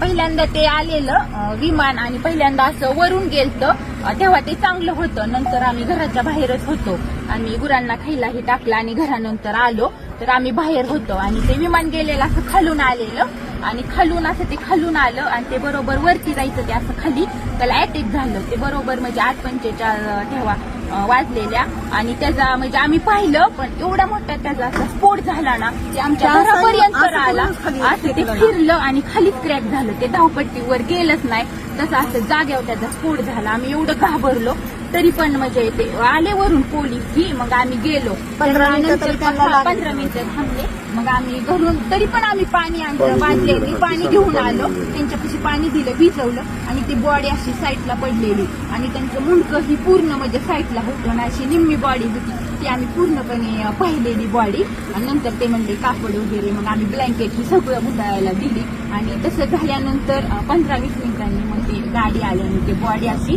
पहिल्यांदा ते आलेलं विमान आणि पहिल्यांदा असं वरून गेलतं. तेव्हा ते चांगलं होतं. नंतर आम्ही घराच्या बाहेरच होतो. आम्ही गुरांना खायलाही टाकलं आणि घरानंतर आलो. तर आम्ही बाहेर होतो आणि ते विमान गेलेलं असं खालून आलेलं. आणि खालून असं ते खालून आलं आणि ते बरोबर वरती जायचं ते असं खाली. त्याला अटॅक झालं. ते बरोबर म्हणजे आठ पंचेचाळ तेव्हा वाजलेल्या. आणि त्याचा म्हणजे आम्ही पाहिलं पण एवढा मोठा त्याचा असा स्फोट झाला ना ते आमच्या घरापर्यंत आला. खाली असं ते. फिरलं आणि खालीच क्रॅक झालं. ते धावपट्टीवर गेलंच नाही. तसं असं जाग्यावर त्याचा स्फोट झाला. आम्ही एवढं घाबरलो. तरी पण म्हणजे ते आले वरून पोलीस ही मग आम्ही गेलो. पंधरा मिनिटं त्यानंतर तरी त्यांना लागली. पंधरा मिनिटं थांबले. मग आम्ही घरून तरी पण आम्ही पाणी आणलं वाजले पाणी घेऊन आलो. त्यांच्यापाशी पाणी दिलं भिजवलं आणि ती बॉडी अशी साईडला पडलेली. आणि त्यांचं मुंडकं ही पूर्ण म्हणजे साईडला होतं आणि अशी निम्मी बॉडी होती. ती आम्ही पूर्णपणे अं, पाहिलेली बॉडी आणि नंतर ते म्हणले कापड वगैरे. मग आम्ही ब्लँकेट ही सगळं मुदायला दिली. आणि तसं झाल्यानंतर पंधरा वीस मिनिटांनी मग ती गाडी आली आणि ती बॉडी अशी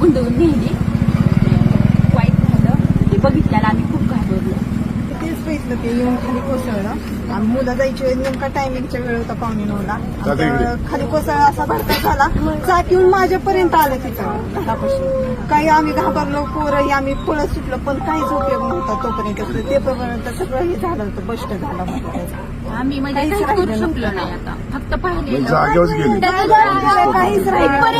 गुंडवून नेली वाईट झालं ते बघितल्याला आम्ही खूप घाबरलो तेच बघितलं ते येऊन खाली कोसळलं. आणि मुलं जायची वेळ नेमका टायमिंगच्या वेळ होता पावणे नऊला. आणि. त्या खाली कोसळला असा भडका झाला. चाक येऊन माझ्यापर्यंत आलं तिथं. काही आम्ही घाबरलो पोरही आम्ही पळत सुटलो पण काहीच उपयोग नव्हता तोपर्यंत. ते पर्यंत सगळं हे झालं होतं बस्ट झालं होतं आम्ही म्हणजे काहीच राहिलं नाही. आता. फक्त गेले काहीच राहिलं नाही.